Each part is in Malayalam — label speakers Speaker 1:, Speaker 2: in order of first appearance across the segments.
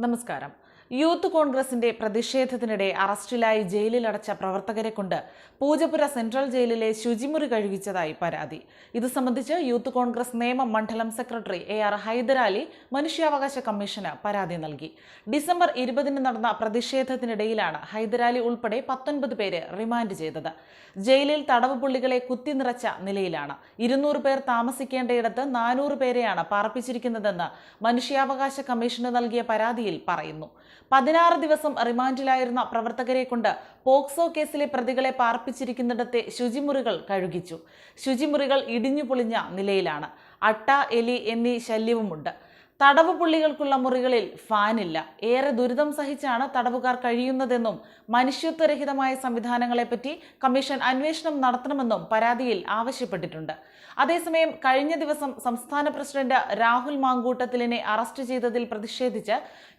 Speaker 1: നമസ്കാരം യൂത്ത് കോൺഗ്രസിന്റെ പ്രതിഷേധത്തിനിടെ അറസ്റ്റിലായി ജയിലിലടച്ച പ്രവർത്തകരെ കൊണ്ട് പൂജപ്പുര സെൻട്രൽ ജയിലിലെ ശുചിമുറി കഴുകിച്ചതായി പരാതി. ഇത് സംബന്ധിച്ച് യൂത്ത് കോൺഗ്രസ് നിയമ മണ്ഡലം സെക്രട്ടറി എ ആർ ഹൈദരാലി മനുഷ്യാവകാശ കമ്മീഷന് പരാതി നൽകി. ഡിസംബർ ഇരുപതിന് നടന്ന പ്രതിഷേധത്തിനിടയിലാണ് ഹൈദരാലി ഉൾപ്പെടെ പത്തൊൻപത് പേരെ റിമാൻഡ് ചെയ്തത്. ജയിലിൽ തടവ് പുള്ളികളെ കുത്തിനിറച്ച നിലയിലാണ്. ഇരുന്നൂറ് പേർ താമസിക്കേണ്ടയിടത്ത് നാനൂറ് പേരെയാണ് പാർപ്പിച്ചിരിക്കുന്നതെന്ന് മനുഷ്യാവകാശ കമ്മീഷന് നൽകിയ പരാതിയിൽ പറയുന്നു. പതിനാറ് ദിവസം റിമാൻഡിലായിരുന്ന പ്രവർത്തകരെ കൊണ്ട് പോക്സോ കേസിലെ പ്രതികളെ പാർപ്പിച്ചിരിക്കുന്നിടത്തെ ശുചിമുറികൾ കഴുകിച്ചു. ശുചിമുറികൾ ഇടിഞ്ഞു പൊളിഞ്ഞ നിലയിലാണ്. അട്ട എലി എന്നീ ശല്യവുമുണ്ട്. തടവ് പുള്ളികൾക്കുള്ള മുറികളിൽ ഫാനില്ല ഏറെ ദുരിതം സഹിച്ചാണ് തടവുകാർ കഴിയുന്നതെന്നും മനുഷ്യത്വരഹിതമായ സംവിധാനങ്ങളെപ്പറ്റി കമ്മീഷൻ അന്വേഷണം നടത്തണമെന്നും പരാതിയിൽ ആവശ്യപ്പെട്ടിട്ടുണ്ട്. അതേസമയം കഴിഞ്ഞ ദിവസം സംസ്ഥാന പ്രസിഡന്റ് രാഹുൽ മാങ്കൂട്ടത്തിലിനെ അറസ്റ്റ് ചെയ്തതിൽ പ്രതിഷേധിച്ച്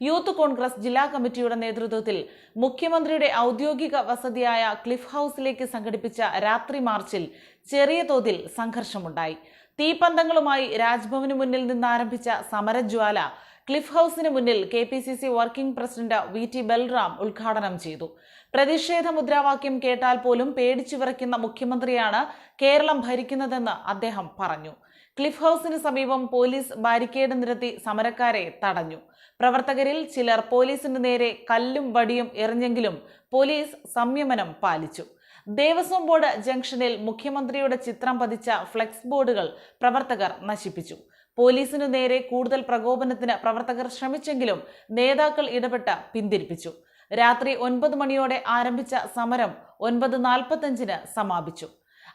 Speaker 1: യൂത്ത് കോൺഗ്രസ് ജില്ലാ കമ്മിറ്റിയുടെ നേതൃത്വത്തിൽ മുഖ്യമന്ത്രിയുടെ ഔദ്യോഗിക വസതിയായ ക്ലിഫ് ഹൗസിലേക്ക് സംഘടിപ്പിച്ച രാത്രി മാർച്ചിൽ ചെറിയ തോതിൽ സംഘർഷമുണ്ടായി. തീപ്പന്തങ്ങളുമായി രാജ്ഭവന് മുന്നിൽ നിന്ന് ആരംഭിച്ച സമരജ്വാല ക്ലിഫ് ഹൗസിന് മുന്നിൽ K P C C working president V T Balram ഉദ്ഘാടനം ചെയ്തു. പ്രതിഷേധ മുദ്രാവാക്യം കേട്ടാൽ പോലും പേടിച്ചു വിറയ്ക്കുന്ന മുഖ്യമന്ത്രിയാണ് കേരളം ഭരിക്കുന്നതെന്ന് അദ്ദേഹം പറഞ്ഞു. ക്ലിഫ് ഹൗസിന് സമീപം പോലീസ് ബാരിക്കേഡ് നിരത്തി സമരക്കാരെ തടഞ്ഞു. പ്രവർത്തകരിൽ ചിലർ പോലീസിന് നേരെ കല്ലും വടിയും എറിഞ്ഞെങ്കിലും പോലീസ് സംയമനം പാലിച്ചു. ദേവസ്വം ബോർഡ് ജംഗ്ഷനിൽ മുഖ്യമന്ത്രിയുടെ ചിത്രം പതിച്ച ഫ്ലെക്സ് ബോർഡുകൾ പ്രവർത്തകർ നശിപ്പിച്ചു. പോലീസിനു നേരെ കൂടുതൽ പ്രകോപനത്തിന് പ്രവർത്തകർ ശ്രമിച്ചെങ്കിലും നേതാക്കൾ ഇടപെട്ട് പിന്തിരിപ്പിച്ചു. രാത്രി ഒൻപത് മണിയോടെ ആരംഭിച്ച സമരം ഒൻപത് നാൽപ്പത്തഞ്ചിന് സമാപിച്ചു.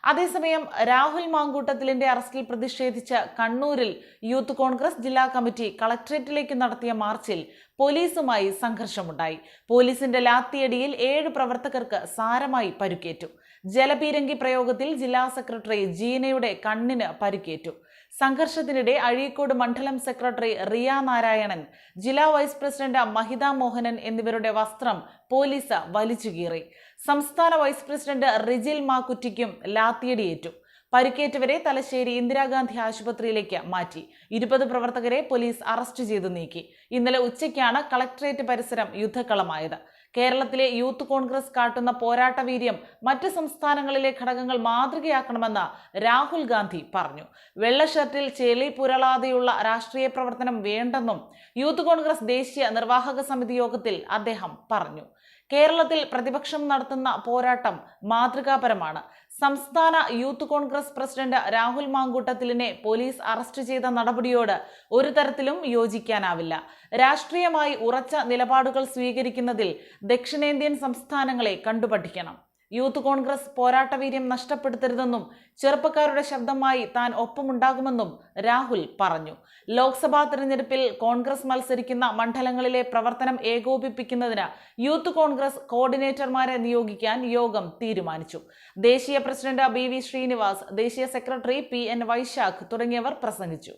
Speaker 1: അതേസമയം രാഹുൽ മാങ്കൂട്ടത്തിലിന്റെ അറസ്റ്റിൽ പ്രതിഷേധിച്ച് കണ്ണൂരിൽ യൂത്ത് കോൺഗ്രസ് ജില്ലാ കമ്മിറ്റി കളക്ട്രേറ്റിലേക്ക് നടത്തിയ മാർച്ചിൽ പോലീസുമായി സംഘർഷമുണ്ടായി. പോലീസിന്റെ ലാത്തിയടിയിൽ ഏഴ് പ്രവർത്തകർക്ക് സാരമായി പരുക്കേറ്റു. ജലപീരങ്കി പ്രയോഗത്തിൽ ജില്ലാ സെക്രട്ടറി ജീനയുടെ കണ്ണിന് പരുക്കേറ്റു. സംഘർഷത്തിനിടെ അഴീക്കോട് മണ്ഡലം സെക്രട്ടറി റിയ നാരായണൻ ജില്ലാ വൈസ് പ്രസിഡന്റ് മഹിത മോഹനൻ എന്നിവരുടെ വസ്ത്രം പോലീസ് വലിച്ചുകീറി സംസ്ഥാന വൈസ് പ്രസിഡന്റ് റിജിൽ മാക്കുറ്റിക്കും ലാത്തിയടിയേറ്റു. പരിക്കേറ്റവരെ തലശ്ശേരി ഇന്ദിരാഗാന്ധി ആശുപത്രിയിലേക്ക് മാറ്റി. ഇരുപത് പ്രവർത്തകരെ പോലീസ് അറസ്റ്റ് ചെയ്തു നീക്കി. ഇന്നലെ ഉച്ചയ്ക്കാണ് കളക്ടറേറ്റ് പരിസരം യുദ്ധക്കളമായത്. കേരളത്തിലെ യൂത്ത് കോൺഗ്രസ് കാട്ടുന്ന പോരാട്ട വീര്യം മറ്റ് സംസ്ഥാനങ്ങളിലെ ഘടകങ്ങൾ മാതൃകയാക്കണമെന്ന് രാഹുൽ ഗാന്ധി പറഞ്ഞു. വെള്ള ഷർട്ടിൽ ചെളി പുരളാതെയുള്ള രാഷ്ട്രീയ പ്രവർത്തനം വേണ്ടെന്നും യൂത്ത് കോൺഗ്രസ് ദേശീയ നിർവാഹക സമിതി യോഗത്തിൽ അദ്ദേഹം പറഞ്ഞു. കേരളത്തിൽ പ്രതിപക്ഷം നടത്തുന്ന പോരാട്ടം മാതൃകാപരമാണ്. സംസ്ഥാന യൂത്ത് കോൺഗ്രസ് പ്രസിഡന്റ് രാഹുൽ മാങ്കൂട്ടത്തിലിനെ പോലീസ് അറസ്റ്റ് ചെയ്ത നടപടിയോട് ഒരു തരത്തിലും യോജിക്കാനാവില്ല. രാഷ്ട്രീയമായി ഉറച്ച നിലപാടുകൾ സ്വീകരിക്കുന്നതിൽ ദക്ഷിണേന്ത്യൻ സംസ്ഥാനങ്ങളെ കണ്ടുപഠിക്കണം. യൂത്ത് കോൺഗ്രസ് പോരാട്ടവീര്യം നഷ്ടപ്പെടുത്തരുതെന്നും ചെറുപ്പക്കാരുടെ ശബ്ദമായി താൻ ഒപ്പമുണ്ടാകുമെന്നും രാഹുൽ പറഞ്ഞു. ലോക്സഭാ തെരഞ്ഞെടുപ്പിൽ കോൺഗ്രസ് മത്സരിക്കുന്ന മണ്ഡലങ്ങളിലെ പ്രവർത്തനം ഏകോപിപ്പിക്കുന്നതിന് യൂത്ത് കോൺഗ്രസ് കോർഡിനേറ്റർമാരെ നിയോഗിക്കാൻ യോഗം തീരുമാനിച്ചു. ദേശീയ പ്രസിഡന്റ് ബി വി ശ്രീനിവാസ് ദേശീയ സെക്രട്ടറി പി എൻ വൈശാഖ് തുടങ്ങിയവർ പ്രസംഗിച്ചു.